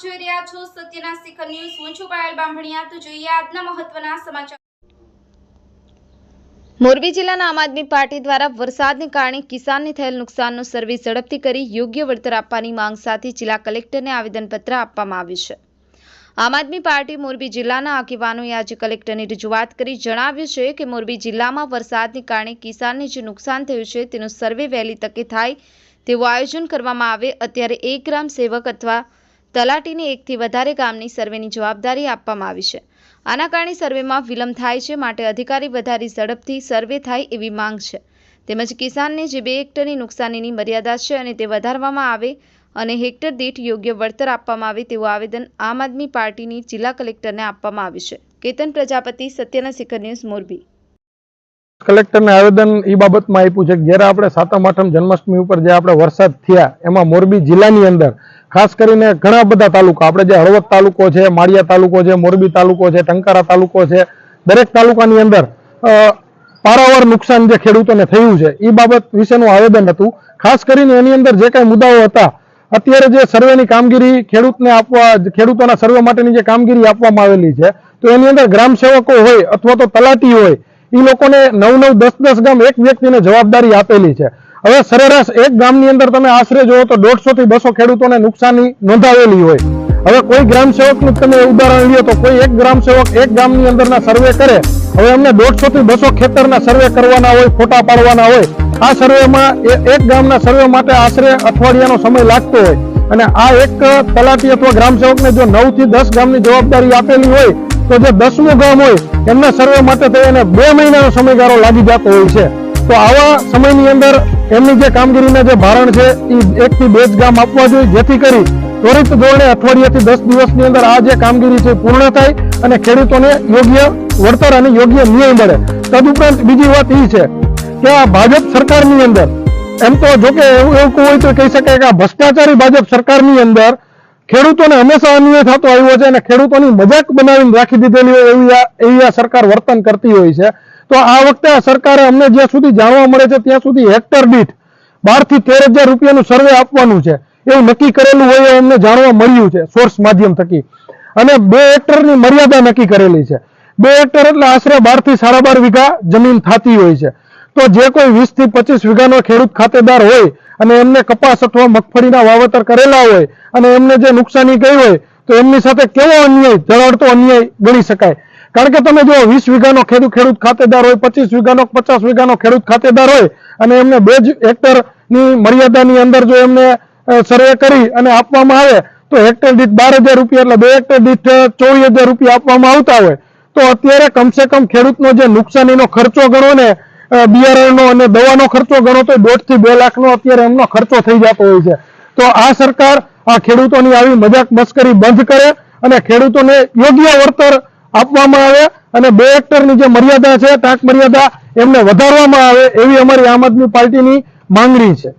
સત્યના શિખર ન્યૂઝ, હું છું પાયલ બામભણિયા તો જોઈએ આજના મહત્વના સમાચાર. મોરબી જિલ્લાના આમ આદમી પાર્ટી દ્વારા વરસાદને કારણે કિસાનને થયેલ નુકસાનનો સર્વે ઝડપથી કરી યોગ્ય વળતર આપવાની માંગ સાથે જિલ્લા કલેક્ટરને આવેદનપત્ર આપવામાં આવ્યું છે. આમ આદમી પાર્ટી મોરબી જિલ્લાના આગેવાનોએ આજે કલેક્ટરની રજૂઆત કરી જણાવ્યું છે કે મોરબી જિલ્લામાં વરસાદને કારણે કિસાનને જે નુકસાન થયું છે તેનો સર્વે વહેલી તકે થાય તેવું આયોજન કરવામાં આવે. અત્યારે એક ગ્રામ સેવક અથવા તલાટીને એકથી વધારે ગામની સર્વેની જવાબદારી આપવામાં આવી છે. આના કારણે સર્વેમાં વિલંબ થાય છે માટે અધિકારી વધારે ઝડપથી સર્વે થાય એવી માંગ છે. તેમજ કિસાનને જે બે હેક્ટરની નુકસાનીની મર્યાદા છે અને તે વધારવામાં આવે અને હેક્ટર દીઠ યોગ્ય વળતર આપવામાં આવે તેવું આવેદન આમ આદમી પાર્ટીની જિલ્લા કલેક્ટરને આપવામાં આવ્યું છે. કેતન પ્રજાપતિ, સત્યના શિખર ન્યૂઝ, મોરબી. કલેક્ટરને આવેદન એ બાબતમાં આપ્યું છે કે જ્યારે આપણે સાતમ આઠમ જન્માષ્ટમી ઉપર જે આપણે વરસાદ થયા, એમાં મોરબી જિલ્લાની અંદર ખાસ કરીને ઘણા બધા તાલુકા. આપણે જે હળવદ તાલુકો છે, માળિયા તાલુકો છે, મોરબી તાલુકો છે ટંકારા તાલુકો છે, દરેક તાલુકાની અંદર પારાવાર નુકસાન જે ખેડૂતોને થયું છે એ બાબત વિશેનું આવેદન હતું. ખાસ કરીને એની અંદર જે કાંઈ મુદ્દાઓ હતા, અત્યારે જે સર્વેની કામગીરી ખેડૂતને આપવા, ખેડૂતોના સર્વે માટેની જે કામગીરી આપવામાં આવેલી છે, તો એની અંદર ગ્રામ સેવકો હોય અથવા તો તલાટી હોય એ લોકોને નવ નવ દસ દસ ગામ એક વ્યક્તિને જવાબદારી આપેલી છે. હવે સરેરાશ એક ગામની અંદર તમે આશરે જુઓ તો દોઢસો થી બસો ખેડૂતોને નુકસાની નોંધાવેલી હોય. હવે કોઈ ગ્રામ સેવકનું તમે ઉદાહરણ લ્યો તો કોઈ એક ગ્રામ સેવક એક ગામની અંદરના સર્વે કરે, હવે એમને દોઢસો થી બસો ખેતરના સર્વે કરવાના હોય, ફોટા પાડવાના હોય. આ સર્વેમાં એક ગામના સર્વે માટે આશરે અઠવાડિયાનો સમય લાગતો હોય. અને આ એક તલાટી અથવા ગ્રામ સેવકને જો નવથી દસ ગામની જવાબદારી આપેલી હોય, તો જે દસમું ગામ હોય, એમના સર્વે માટે તો એને બે મહિનાનો સમયગાળો લાગી જતો હોય છે. તો આવા સમયની અંદર એમની જે કામગીરીના જે ભારણ છે, એ એક થી બે ગામ આપવા જોઈએ. જેથી કરી ત્વરિત ધોરણે અઠવાડિયાથી દસ દિવસની અંદર આ જે કામગીરી છે પૂર્ણ થાય અને ખેડૂતોને યોગ્ય વળતર અને યોગ્ય ન્યાય મળે. તદુપરાંત બીજી વાત એ છે કે આ ભાજપ સરકારની અંદર, એમ તો જો કે એવું એવું હોય તો કહી શકાય કે આ ભ્રષ્ટાચારી ભાજપ સરકારની અંદર ખેડૂતોને હંમેશા અન્યાય થતો આવ્યો છે અને ખેડૂતોની મજાક બનાવીને રાખી દીધેલી હોય એવી આ એવી આ સરકાર વર્તન કરતી હોય છે. તો આ વખતે સરકારે અમને જ્યાં સુધી જાણવા મળે છે ત્યાં સુધી હેક્ટર દીઠ બારથી તેર હજાર રૂપિયાનું સર્વે આપવાનું છે. એવું નક્કી કરેલું હોય અમને જાણવા મળ્યું છે સોર્સ માધ્યમ થકી. અને બે હેક્ટરની મર્યાદા નક્કી કરેલી છે. બે હેક્ટર એટલે આશરે બારથી સાડા બાર વીઘા જમીન થતી હોય છે. તો જે કોઈ વીસથી પચીસ વીઘાનો ખેડૂત ખાતેદાર હોય અને એમને કપાસ અથવા મગફળીના વાવેતર કરેલા હોય અને એમને જે નુકસાની ગઈ હોય તો એમની સાથે કેવો અન્યાય જળાડતો અન્યાય ગણી શકાય? કારણ કે તમે જો વીસ વીઘાનો ખેડૂત ખેડૂત ખાતેદાર હોય, પચીસ વીઘાનો, પચાસ વીઘાનો ખેડૂત ખાતેદાર હોય અને એમને બે જ હેક્ટરની મર્યાદાની અંદર જો એમને સર્વે કરી અને આપવામાં આવે, તો હેક્ટર દીઠ બાર હજાર રૂપિયા એટલે બે હેક્ટર દીઠ ચોવીસ હજાર રૂપિયા આપવામાં આવતા હોય, તો અત્યારે કમસે કમ ખેડૂતનો જે નુકસાનીનો ખર્ચો ગણો ને બિયારણનો અને દવાનો ખર્ચો ગણો, તો દોઢથી બે લાખનો અત્યારે એમનો ખર્ચો થઈ જતો હોય છે. તો આ સરકાર આ ખેડૂતોની આવી મજાક મસ્કરી બંધ કરે અને ખેડૂતોને યોગ્ય વળતર આપવામાં આવે અને બે હેક્ટરની જે મર્યાદા છે તાક મર્યાદા એમને વધારવામાં આવે એવી અમારી આમ આદમી પાર્ટીની માંગણી છે.